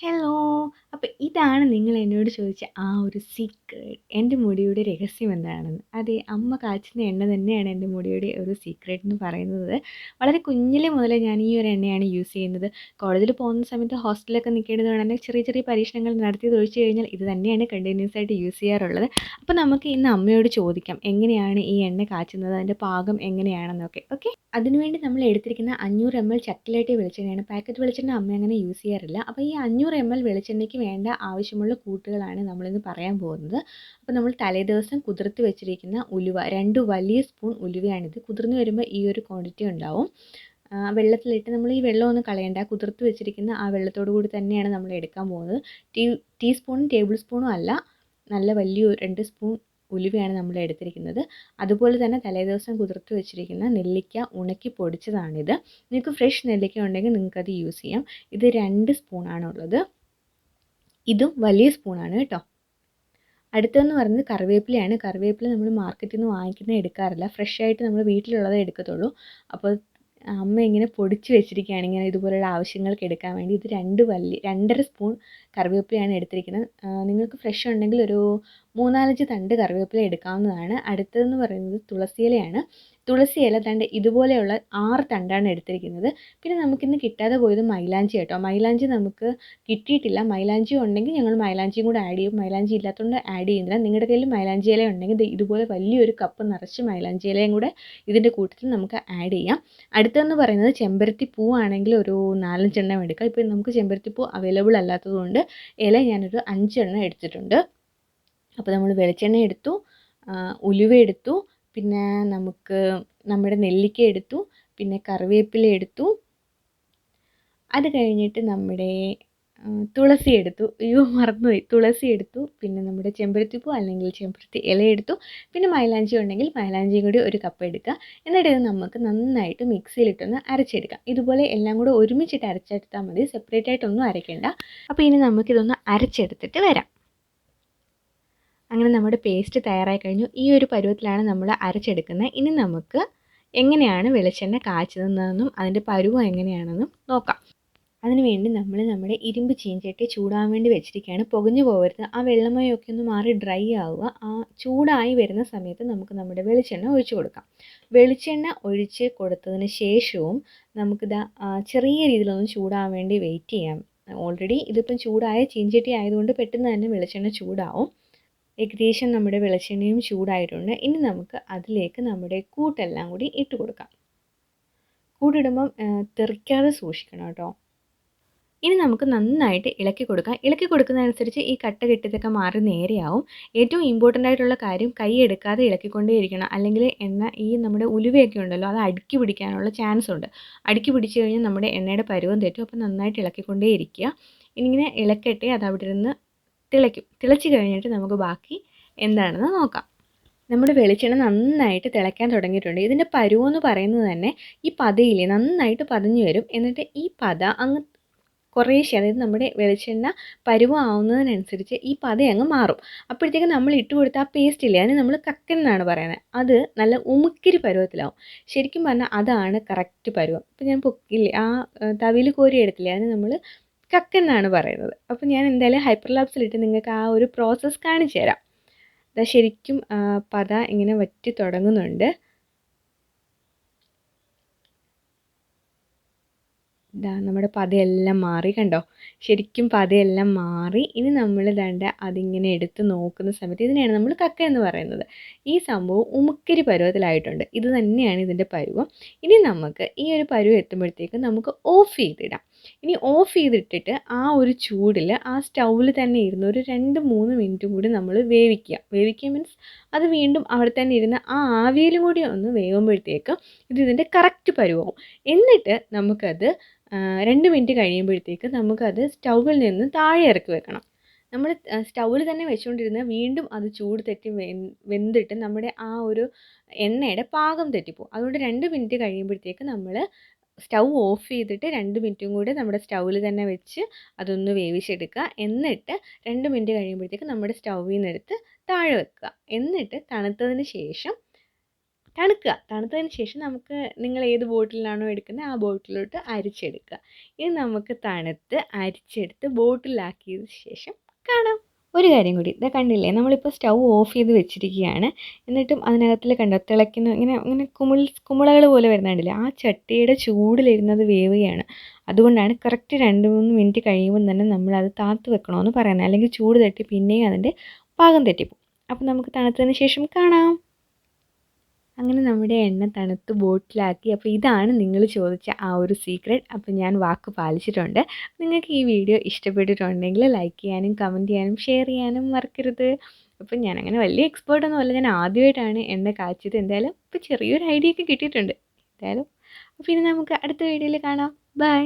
hello. അപ്പോൾ ഇതാണ് നിങ്ങൾ എന്നോട് ചോദിച്ച ആ ഒരു സീക്രട്ട് എന്റെ മുടിയുടെ രഹസ്യം എന്താണെന്ന്. അതെ അമ്മ കാച്ചുന്ന എണ്ണ തന്നെയാണ് എന്റെ മുടിയുടെ ഒരു സീക്രട്ട് എന്ന് പറയുന്നത്. വളരെ കുഞ്ഞിലെ മുതലേ ഞാൻ ഈ ഒരു എണ്ണയാണ് യൂസ് ചെയ്യുന്നത്. കോളേജിൽ പോകുന്ന സമയത്ത് ഹോസ്റ്റലിലൊക്കെ നിൽക്കേണ്ടത് കൊണ്ട് ചെറിയ ചെറിയ പരീക്ഷണങ്ങൾ നടത്തി ഒഴിച്ചു കഴിഞ്ഞാൽ ഇത് തന്നെയാണ് കണ്ടിന്യൂസ് ആയിട്ട് യൂസ് ചെയ്യാറുള്ളത്. അപ്പോൾ നമുക്ക് ഇന്ന് അമ്മയോട് ചോദിക്കാം എങ്ങനെയാണ് ഈ എണ്ണ കാച്ചുന്നത്? അതിന്റെ പാകം എങ്ങനെയാണെന്നൊക്കെ. ഓക്കെ അതിനുവേണ്ടി നമ്മൾ എടുത്തിരിക്കുന്ന അഞ്ഞൂറ് എം എൽ ചക്കിലേട്ടി വെളിച്ചെണ്ണയാണ്. പാക്കറ്റ് വെളിച്ചെണ്ണ അമ്മ അങ്ങനെ യൂസ് ചെയ്യാറില്ല. അപ്പോൾ ഈ അഞ്ഞൂറ് എം എൽ വെളിച്ചെണ്ണയ്ക്ക് വേണ്ട ആവശ്യമുള്ള കൂട്ടുകളാണ് നമ്മളിന്ന് പറയാൻ പോകുന്നത്. അപ്പോൾ നമ്മൾ തലേദിവസം കുതിർത്ത് വെച്ചിരിക്കുന്ന ഉലുവ രണ്ട് വലിയ സ്പൂൺ ഉലുവയാണിത്. കുതിർന്ന് വരുമ്പോൾ ഈ ഒരു ക്വാണ്ടിറ്റി ഉണ്ടാവും. വെള്ളത്തിലിട്ട് നമ്മൾ ഈ വെള്ളം ഒന്നും കളയണ്ട. കുതിർത്ത് വെച്ചിരിക്കുന്ന ആ വെള്ളത്തോടു കൂടി തന്നെയാണ് നമ്മൾ എടുക്കാൻ പോകുന്നത്. ടീ ടീസ്പൂണും ടേബിൾ സ്പൂണും അല്ല നല്ല വലിയ രണ്ട് സ്പൂൺ ഉലുവയാണ് നമ്മൾ എടുത്തിരിക്കുന്നത്. അതുപോലെ തന്നെ തലേദിവസം കുതിർത്ത് വെച്ചിരിക്കുന്ന നെല്ലിക്ക ഉണക്കി പൊടിച്ചതാണിത്. നിങ്ങൾക്ക് ഫ്രഷ് നെല്ലിക്ക ഉണ്ടെങ്കിൽ നിങ്ങൾക്കത് യൂസ് ചെയ്യാം. ഇത് രണ്ട് സ്പൂണാണുള്ളത് ഇതും വലിയ സ്പൂണാണ് കേട്ടോ. അടുത്തതെന്ന് പറയുന്നത് കറിവേപ്പിലയാണ്. കറിവേപ്പില നമ്മൾ മാർക്കറ്റിൽ നിന്ന് വാങ്ങിക്കുന്നത് എടുക്കാറില്ല. ഫ്രഷ് ആയിട്ട് നമ്മൾ വീട്ടിലുള്ളതേ എടുക്കത്തുള്ളൂ. അപ്പോൾ അമ്മ ഇങ്ങനെ പൊടിച്ച് വെച്ചിരിക്കുകയാണ്. ഇങ്ങനെ ഇതുപോലുള്ള ആവശ്യങ്ങൾക്ക് എടുക്കാൻ വേണ്ടി. ഇത് രണ്ട് വലിയ രണ്ടര സ്പൂൺ കറിവേപ്പിലയാണ് എടുത്തിരിക്കുന്നത്. നിങ്ങൾക്ക് ഫ്രഷ് ഉണ്ടെങ്കിൽ ഒരു മൂന്നാലഞ്ച് തണ്ട് കറിവേപ്പില എടുക്കാവുന്നതാണ്. അടുത്തതെന്ന് പറയുന്നത് തുളസിയിലയാണ്. തുളസി ഇല തണ്ട് ഇതുപോലെയുള്ള ആറ് തണ്ടാണ് എടുത്തിരിക്കുന്നത്. പിന്നെ നമുക്കിന്ന് കിട്ടാതെ പോയത് മൈലാഞ്ചി കേട്ടോ. മൈലാഞ്ചി നമുക്ക് കിട്ടിയിട്ടില്ല. മൈലാഞ്ചി ഉണ്ടെങ്കിൽ ഞങ്ങൾ മൈലാഞ്ചിയും കൂടെ ആഡ് ചെയ്യും. മൈലാഞ്ചി ഇല്ലാത്തതുകൊണ്ട് ആഡ് ചെയ്യുന്നില്ല. നിങ്ങളുടെ കയ്യിൽ മൈലാഞ്ചി ഇല ഉണ്ടെങ്കിൽ ഇതുപോലെ വലിയൊരു കപ്പ് നിറച്ച് മൈലാഞ്ചി ഇലയും കൂടെ ഇതിന്റെ കൂട്ടത്തിൽ നമുക്ക് ആഡ് ചെയ്യാം. അടുത്തതെന്ന് പറയുന്നത് ചെമ്പരത്തി പൂ ആണെങ്കിൽ ഒരു നാലഞ്ചെണ്ണം എടുക്കാം. ഇപ്പോൾ നമുക്ക് ചെമ്പരത്തി പൂ അവൈലബിൾ അല്ലാത്തതുകൊണ്ട് ഇല ഞാനൊരു അഞ്ചെണ്ണം എടുത്തിട്ടുണ്ട്. അപ്പോൾ നമ്മൾ വെളിച്ചെണ്ണ എടുത്തു ഉലുവ എടുത്തു പിന്നെ നമുക്ക് നമ്മുടെ നെല്ലിക്ക എടുത്തു പിന്നെ കറിവേപ്പില എടുത്തു. അത് കഴിഞ്ഞിട്ട് നമ്മുടെ തുളസി എടുത്തു. അയ്യോ മറന്നുപോയി. തുളസി എടുത്തു പിന്നെ നമ്മുടെ ചെമ്പരത്തിപ്പൂ അല്ലെങ്കിൽ ചെമ്പരത്തി ഇല എടുത്തു. പിന്നെ മൈലാഞ്ചി ഉണ്ടെങ്കിൽ മൈലാഞ്ചി കൂടി ഒരു കപ്പ് എടുക്കുക. എന്നിട്ട് ഇത് നമുക്ക് നന്നായിട്ട് മിക്സിയിലിട്ടൊന്ന് അരച്ചെടുക്കാം. ഇതുപോലെ എല്ലാം കൂടെ ഒരുമിച്ചിട്ട് അരച്ചെടുത്താൽ മതി. സെപ്പറേറ്റ് ആയിട്ടൊന്നും അരയ്ക്കേണ്ട. അപ്പോൾ ഇനി നമുക്കിതൊന്ന് അരച്ചെടുത്തിട്ട് വരാം. അങ്ങനെ നമ്മുടെ പേസ്റ്റ് തയ്യാറായി കഴിഞ്ഞു. ഈ ഒരു പരുവത്തിലാണ് നമ്മൾ അരച്ചെടുക്കുന്നത്. ഇനി നമുക്ക് എങ്ങനെയാണ് വെളിച്ചെണ്ണ കാച്ചുന്നതെന്നും അതിന്റെ പരുവം എങ്ങനെയാണെന്നും നോക്കാം. അതിനുവേണ്ടി നമ്മൾ നമ്മുടെ ഇരുമ്പ് ചീഞ്ചട്ടി ചൂടാൻ വേണ്ടി വെച്ചിരിക്കുകയാണ്. പൊകഞ്ഞു പോകരുത്. ആ വെള്ളമയൊക്കെ ഒന്ന് മാറി ഡ്രൈ ആവുക. ആ ചൂടായി വരുന്ന സമയത്ത് നമുക്ക് നമ്മുടെ വെളിച്ചെണ്ണ ഒഴിച്ചു കൊടുക്കാം. വെളിച്ചെണ്ണ ഒഴിച്ച് കൊടുത്തതിന് ശേഷവും നമുക്കിത് ചെറിയ രീതിയിലൊന്ന് ചൂടാൻ വേണ്ടി വെയിറ്റ് ചെയ്യാം. ഓൾറെഡി ഇതിപ്പം ചൂടായ ചീഞ്ചട്ടി ആയതുകൊണ്ട് പെട്ടെന്ന് തന്നെ വെളിച്ചെണ്ണ ചൂടാവും. ഏകദേശം നമ്മുടെ വെളിച്ചെണ്ണയും ചൂടായിട്ടുണ്ട്. ഇനി നമുക്ക് അതിലേക്ക് നമ്മുടെ കൂട്ടെല്ലാം കൂടി ഇട്ട് കൊടുക്കാം. കൂടിടുമ്പം തെറിക്കാതെ സൂക്ഷിക്കണം കേട്ടോ. ഇനി നമുക്ക് നന്നായിട്ട് ഇളക്കി കൊടുക്കാം. ഇളക്കി കൊടുക്കുന്നതനുസരിച്ച് ഈ കട്ട കെട്ടിയതൊക്കെ മാറി നേരെയാവും. ഏറ്റവും ഇമ്പോർട്ടന്റ് ആയിട്ടുള്ള കാര്യം കൈ എടുക്കാതെ ഇളക്കിക്കൊണ്ടേയിരിക്കണം. അല്ലെങ്കിൽ എണ്ണ ഈ നമ്മുടെ ഉലുവയൊക്കെ ഉണ്ടല്ലോ അത് അടുക്കി പിടിക്കാനുള്ള ചാൻസ് ഉണ്ട്. അടുക്കി പിടിച്ചു കഴിഞ്ഞാൽ നമ്മുടെ എണ്ണയുടെ പരുവം തെറ്റും. അപ്പോൾ നന്നായിട്ട് ഇളക്കിക്കൊണ്ടേ ഇരിക്കുക ഇങ്ങനെ ഇളക്കട്ടെ അത് അവിടെ ഇരുന്ന് തിളയ്ക്കും. തിളച്ച് കഴിഞ്ഞിട്ട് നമുക്ക് ബാക്കി എന്താണെന്ന് നോക്കാം. നമ്മുടെ വെളിച്ചെണ്ണ നന്നായിട്ട് തിളയ്ക്കാൻ തുടങ്ങിയിട്ടുണ്ട്. ഇതിന്റെ പരുവെന്ന് പറയുന്നത് തന്നെ ഈ പതയില്ലേ നന്നായിട്ട് പതഞ്ഞു വരും. എന്നിട്ട് ഈ പത അങ്ങ് കുറേശ്ശെ അതായത് നമ്മുടെ വെളിച്ചെണ്ണ പരുവാവുന്നതിനനുസരിച്ച് ഈ പത അങ്ങ് മാറും. അപ്പോഴത്തേക്ക് നമ്മൾ ഇട്ട് കൊടുത്ത ആ പേസ്റ്റ് ഇല്ലേ അതിന് നമ്മൾ കക്കൻ എന്നാണ് പറയുന്നത്. അത് നല്ല ഉമുക്കിരി പരുവത്തിലാവും. ശരിക്കും പറഞ്ഞാൽ അതാണ് കറക്റ്റ് പരുവം. ഇപ്പം ഞാൻ പൊക്കില്ലേ ആ തവിയിൽ കോരി എടുത്തില്ലേ അതിന് നമ്മൾ കക്കൻ എന്നാണ് പറയുന്നത്. അപ്പോൾ ഞാൻ എന്തായാലും ഹൈപ്പർ ലാബ്സിലിട്ട് നിങ്ങൾക്ക് ആ ഒരു പ്രോസസ്സ് കാണിച്ചു തരാം. അതാ ശരിക്കും പത ഇങ്ങനെ വറ്റി തുടങ്ങുന്നുണ്ട്. ഇതാ നമ്മുടെ പതയെല്ലാം മാറി കണ്ടോ? ശരിക്കും പതയെല്ലാം മാറി. ഇനി നമ്മൾ ദണ്ട അതിങ്ങനെ എടുത്ത് നോക്കുന്ന സമയത്ത് ഇതിനെയാണ് നമ്മൾ കക്ക എന്ന് പറയുന്നത്. ഈ സംഭവം ഉമുക്കരി പരുവത്തിലായിട്ടുണ്ട്. ഇത് തന്നെയാണ് ഇതിന്റെ പരുവം. ഇനി നമുക്ക് ഈ ഒരു പരുവം എത്തുമ്പോഴത്തേക്ക് നമുക്ക് ഓഫ് ചെയ്തിടാം. ഇനി ഓഫ് ചെയ്തിട്ടിട്ട് ആ ഒരു ചൂടിൽ ആ സ്റ്റൗവിൽ തന്നെ ഇരുന്ന് ഒരു രണ്ട് മൂന്ന് മിനിറ്റും കൂടി നമ്മൾ വേവിക്കുക. വേവിക്കുക മീൻസ് അത് വീണ്ടും അവിടെ തന്നെ ഇരുന്ന് ആ ആവിയിലും കൂടി ഒന്ന് വേകുമ്പോഴത്തേക്ക് ഇത് ഇതിന്റെ കറക്റ്റ് പരുവാകും എന്നിട്ട് നമുക്കത് രണ്ട് മിനിറ്റ് കഴിയുമ്പോഴത്തേക്ക് നമുക്കത് സ്റ്റൗവിൽ നിന്ന് താഴെ ഇറക്കി വെക്കണം. നമ്മൾ സ്റ്റൗവിൽ തന്നെ വെച്ചുകൊണ്ടിരുന്ന വീണ്ടും അത് ചൂട് തെറ്റി വെന്തിട്ട് നമ്മുടെ ആ ഒരു എണ്ണയുടെ പാകം തെറ്റിപ്പോവും. അതുകൊണ്ട് രണ്ട് മിനിറ്റ് കഴിയുമ്പോഴത്തേക്ക് നമ്മൾ സ്റ്റൗ ഓഫ് ചെയ്തിട്ട് രണ്ട് മിനിറ്റും കൂടി നമ്മുടെ സ്റ്റൗവിൽ തന്നെ വെച്ച് അതൊന്ന് വേവിച്ചെടുക്കുക. എന്നിട്ട് രണ്ട് മിനിറ്റ് കഴിയുമ്പോഴത്തേക്ക് നമ്മുടെ സ്റ്റൗവിൽ നിന്ന് എടുത്ത് താഴെ വെക്കുക. എന്നിട്ട് തണുത്തതിന് ശേഷം തണുക്കുക. തണുത്തതിന് ശേഷം നമുക്ക് നിങ്ങൾ ഏത് ബോട്ടിലാണോ എടുക്കുന്നത് ആ ബോട്ടിലോട്ട് അരിച്ചെടുക്കുക. ഇത് നമുക്ക് തണുത്ത് അരിച്ചെടുത്ത് ബോട്ടിലാക്കിയതിന് ശേഷം കാണാം. ഒരു കാര്യം കൂടി. ഇതാ കണ്ടില്ലേ? നമ്മളിപ്പോൾ സ്റ്റൗ ഓഫ് ചെയ്ത് വെച്ചിരിക്കുകയാണ്. എന്നിട്ടും അതിനകത്തിൽ കണ്ടോ? തിളയ്ക്കുന്ന ഇങ്ങനെ ഇങ്ങനെ കുമിൾ കുമിളകൾ പോലെ വരുന്നുണ്ടല്ലേ? ആ ചട്ടിയുടെ ചൂടിലിരുന്നത് വേവുകയാണ്. അതുകൊണ്ടാണ് കറക്റ്റ് രണ്ട് മൂന്ന് മിനിറ്റ് കഴിയുമ്പോൾ തന്നെ നമ്മൾ അത് താത്ത് വെക്കണമെന്ന് പറയുന്നത്. അല്ലെങ്കിൽ ചൂട് തട്ടി പിന്നെയും അതിന്റെ പാകം തെറ്റിപ്പോകും അപ്പോൾ നമുക്ക് തണുത്തതിന് ശേഷം കാണാം. അങ്ങനെ നമ്മുടെ എണ്ണ തണുത്ത് ബോട്ടിലാക്കി. അപ്പോൾ ഇതാണ് നിങ്ങൾ ചോദിച്ച ആ ഒരു സീക്രട്ട് അപ്പോൾ ഞാൻ വാക്ക് പാലിച്ചിട്ടുണ്ട്. നിങ്ങൾക്ക് ഈ വീഡിയോ ഇഷ്ടപ്പെട്ടിട്ടുണ്ടെങ്കിൽ ലൈക്ക് ചെയ്യാനും കമന്റ് ചെയ്യാനും ഷെയർ ചെയ്യാനും മറക്കരുത്. അപ്പം ഞാൻ അങ്ങനെ വലിയ എക്സ്പേർട്ടൊന്നും അല്ല. ഞാൻ ആദ്യമായിട്ടാണ് എണ്ണ കാച്ചിയത്. എന്തായാലും ഇപ്പോൾ ചെറിയൊരു ഐഡിയ ഒക്കെ കിട്ടിയിട്ടുണ്ട്. എന്തായാലും അപ്പോൾ ഇനി നമുക്ക് അടുത്ത വീഡിയോയിൽ കാണാം. ബൈ